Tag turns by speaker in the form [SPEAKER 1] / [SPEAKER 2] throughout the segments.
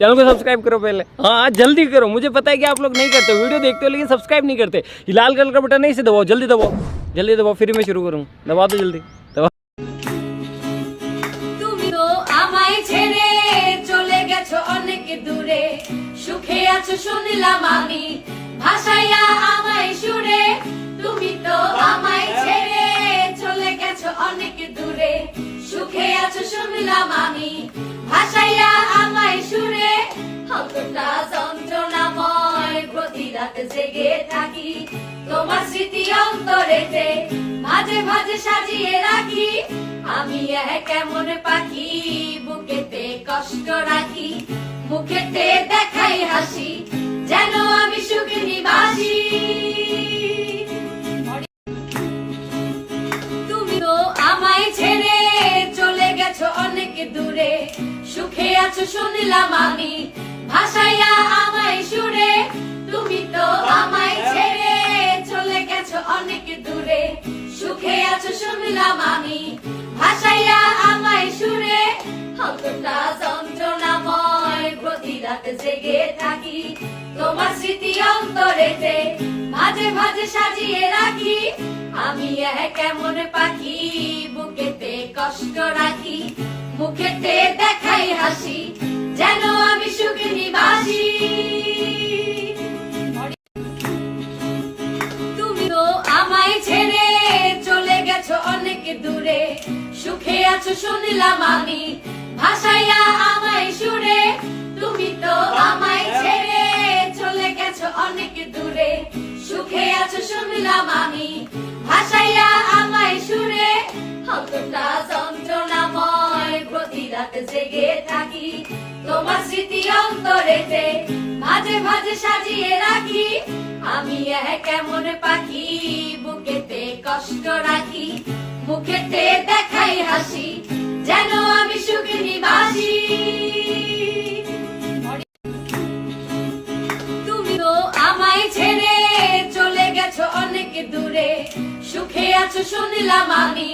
[SPEAKER 1] Channel को subscribe करो पहले हाँ जल्दी करो मुझे पता है कि आप लोग नहीं करते वीडियो देखते हो लेकिन सब्सक्राइब नहीं करते ये लाल कलर का बटन नहीं से दबाओ जल्दी दबाओ जल्दी दबाओ फिर मैं शुरू करूँ दबा दो जल्दी दबा
[SPEAKER 2] তুমি তো আমায় ছেড়ে চলে গেছো অনেক দূরে সুখে আছো শুনলাম আমি ভাসাইয়া আমায় সুরে কতটা যন্ত্রণাময় প্রতি রাত জেগে থাকি। তোমার স্মৃতি অন্তরেতে মাঝে মাঝে সাজিয়ে রাখি। আমি কেমন পাখি, বুকেতে কষ্ট রাখি। মুখেতে দেখাই হাসি, যেন আমি সুখে নিবাসী। তুমি তো আমায় ছেড়ে চলে গেছো অনেক দূরে। সুখে আছো শুনলাম আমি ভাসাইয়া আমায় সুরে, তুমি তো আমায় ছেড়ে চলে গেছো অনেক দূরে। সুখে আছো শুনলাম আমি ভাসাইয়া আমায় সুরে। কতটা যন্ত্রণাময় প্রতি রাত জেগে থাকি, তোমার স্মৃতি অন্তরেতে মাঝে মাঝে সাজিয়ে রাখি। আমি কেমন পাখি, বুকেতে কষ্ট রাখি, মুখেতে দেখাই হাসি সুখে নিবাসী সুরে। তুমি তো আমায় ছেড়ে চলে গেছো অনেক দূরে। সুখে আছো শুনলাম আমি, ভাসাইয়া আমায় সুরে। কতটা যন্ত্রণাময় প্রতি রাত জেগে থাকি। তোমার স্মৃতি অন্তরেতে মাঝে মাঝে সাজিয়ে রাখি। আমি কেমন পাখি, বুকেতে কষ্ট রাখি। মুখেতে দেখাই হাসি, যেন আমি সুখে নিবাসী। তুমি তো আমায় ছেড়ে চলে গেছো অনেক দূরে। সুখে আছো শুনলাম আমি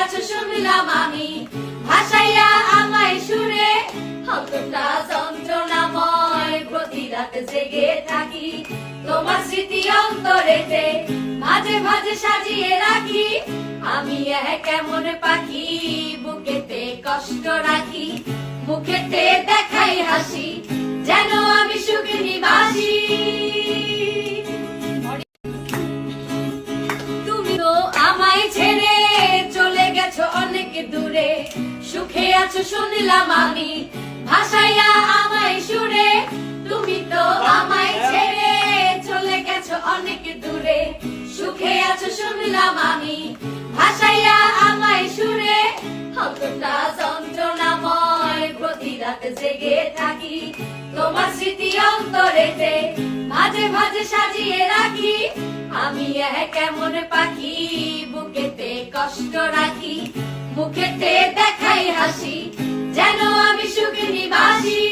[SPEAKER 2] আছো শুনলাম আমি। ভাসাইয়া আমায় সুরে কতটা যন্ত্রণাময় প্রতি রাত জেগে থাকি। তোমার স্মৃতি অন্তরেতে মাঝে মাঝে সাজিয়ে রাখি। আমি কেমন পাখি, বুকেতে কষ্ট রাখি। মুখেতে দেখাই হাসি, যেন আমি সুখে নিবাসী। অনেক সুখে আছো শুনলাম আমি। ভাসাইয়া আমায় সুরে, তুমি তো আমায় ছেড়ে চলে গেছো অনেক দূরে। সুখে আছো শুনলাম আমি। ভাসাইয়া আমায় সুরে কতটা যন্ত্রণাময় প্রতি রাত জেগে থাকি। তোমার স্মৃতি অন্তরেতে মাঝে মাঝে সাজিয়ে রাখি। আমি কেমন পাখি, বুকেতে কষ্ট রাখি। মুখেতে দেখাই হাসি, যেন আমি সুখী নিবাসী।